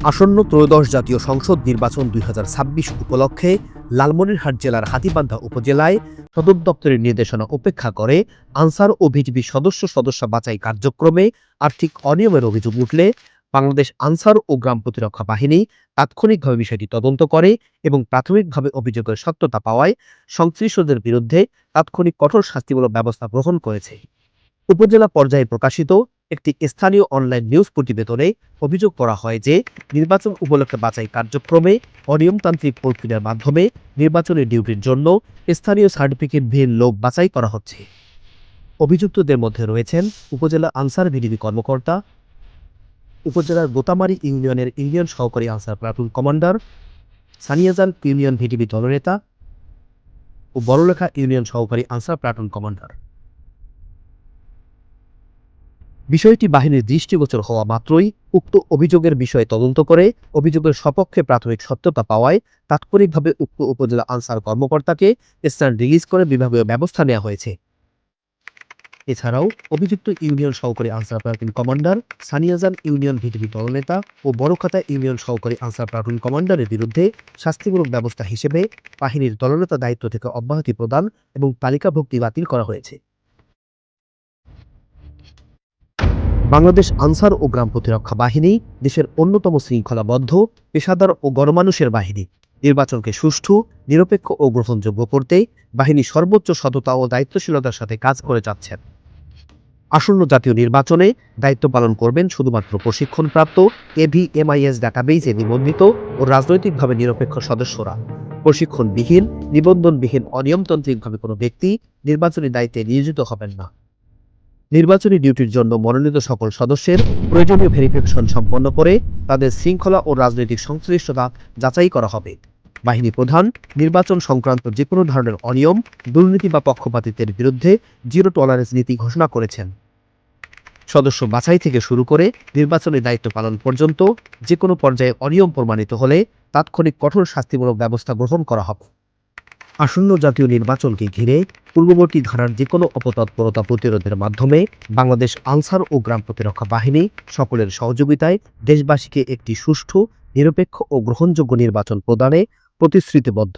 আসন্ন ত্রয়োদশ জাতীয় সংসদ নির্বাচন দুই হাজার ছাব্বিশ উপলক্ষে লালমনিরহাট জেলার হাতিবান্ধা উপজেলায় সদর দপ্তরের নির্দেশনা উপেক্ষা করে আনসার ও ভিজিবি সদস্য সদস্য বাছাই কার্যক্রমে আর্থিক অনিয়মের অভিযোগ উঠলে বাংলাদেশ আনসার ও গ্রাম প্রতিরক্ষা বাহিনী তাৎক্ষণিকভাবে বিষয়টি তদন্ত করে এবং প্রাথমিকভাবে অভিযোগের সত্যতা পাওয়ায় সংশ্লিষ্টদের বিরুদ্ধে তাৎক্ষণিক কঠোর শাস্তিমূলক ব্যবস্থা গ্রহণ করেছে। উপজেলা পর্যায়ে প্রকাশিত একটি স্থানীয় অনলাইন নিউজ প্রতিবেদনে অভিযোগ করা হয় যে, নির্বাচন উপলক্ষে বাছাই কার্যক্রমে অনিয়মতান্ত্রিক প্রক্রিয়ার মাধ্যমে নির্বাচনের ডিউটির জন্য স্থানীয় সার্টিফিকেটবিহীন লোক বাছাই করা হচ্ছে। অভিযুক্তদের মধ্যে রয়েছেন উপজেলা আনসার ভিডিবি কর্মকর্তা, উপজেলার গোতামারি ইউনিয়নের ইউনিয়ন সহকারী Ansar platoon commander, Saniajan union VDP দলনেতা ও বড়লেখা ইউনিয়ন সহকারী আনসার প্লাটুন কমান্ডার। বিষয়টি বাহিনীর দৃষ্টিগোচর হওয়া মাত্রই উক্ত অভিযোগের বিষয়ে তদন্ত করে অভিযোগের সপক্ষে প্রাথমিক সত্যতা পাওয়ায় তাৎক্ষণিকভাবে উক্ত উপজেলা আনসার কর্মকর্তাকে স্থান রিলিজ করে বিভাগীয় ব্যবস্থা নেওয়া হয়েছে। এছাড়াও অভিযুক্ত ইউনিয়ন সহকারী Ansar platoon commander, Saniajan union VDP দলনেতা ও বড়খাতা ইউনিয়ন সহকারী আনসার প্লাটুন কমান্ডারের বিরুদ্ধে শাস্তিমূলক ব্যবস্থা হিসেবে বাহিনীর দলনেতা দায়িত্ব থেকে অব্যাহতি প্রদান এবং তালিকাভুক্তি বাতিল করা হয়েছে। বাংলাদেশ আনসার ও গ্রাম প্রতিরক্ষা বাহিনী দেশের অন্যতম শৃঙ্খলাবদ্ধ, পেশাদার ও গণমানুষের বাহিনী। নির্বাচনকে সুষ্ঠু, নিরপেক্ষ ও গ্রহণযোগ্য করতে বাহিনী সর্বোচ্চ সততা ও দায়িত্বশীলতার সাথে কাজ করে যাচ্ছেন আসন্ন জাতীয় নির্বাচনে দায়িত্ব পালন করবেন শুধুমাত্র প্রশিক্ষণপ্রাপ্ত এভিএমআইএস ডাটাবেইজে নিবন্ধিত ও রাজনৈতিকভাবে নিরপেক্ষ সদস্যরা। প্রশিক্ষণবিহীন, নিবন্ধনবিহীন, অনিয়মতান্ত্রিকভাবে কোনো ব্যক্তি নির্বাচনী দায়িত্বে নিয়োজিত হবেন না। নির্বাচনী ডিউটির জন্য মনোনীত সকল সদস্যের প্রয়োজনীয় ভেরিফিকেশন সম্পন্ন করে তাদের শৃঙ্খলা ও রাজনৈতিক সংশ্লিষ্টতা যাচাই করা হবে। বাহিনী প্রধান, নির্বাচন সংক্রান্ত যে কোনো ধরনের অনিয়ম, দুর্নীতি বা পক্ষপাতিত্বের বিরুদ্ধে জিরো টলারেন্স নীতি ঘোষণা করেছেন। সদস্য বাছাই থেকে শুরু করে নির্বাচনী দায়িত্ব পালন পর্যন্ত যে কোনো পর্যায়ে অনিয়ম প্রমাণিত হলে তাৎক্ষণিক কঠোর শাস্তিমূলক ব্যবস্থা গ্রহণ করা হবে। আসন্ন জাতীয় নির্বাচনকে ঘিরে পূর্ববর্তী ধারার যে কোনো অপতৎপরতা প্রতিরোধের মাধ্যমে বাংলাদেশ আনসার ও গ্রাম প্রতিরক্ষা বাহিনী সকলের সহযোগিতায় দেশবাসীকে একটি সুষ্ঠু, নিরপেক্ষ ও গ্রহণযোগ্য নির্বাচন প্রদানে প্রতিশ্রুতিবদ্ধ।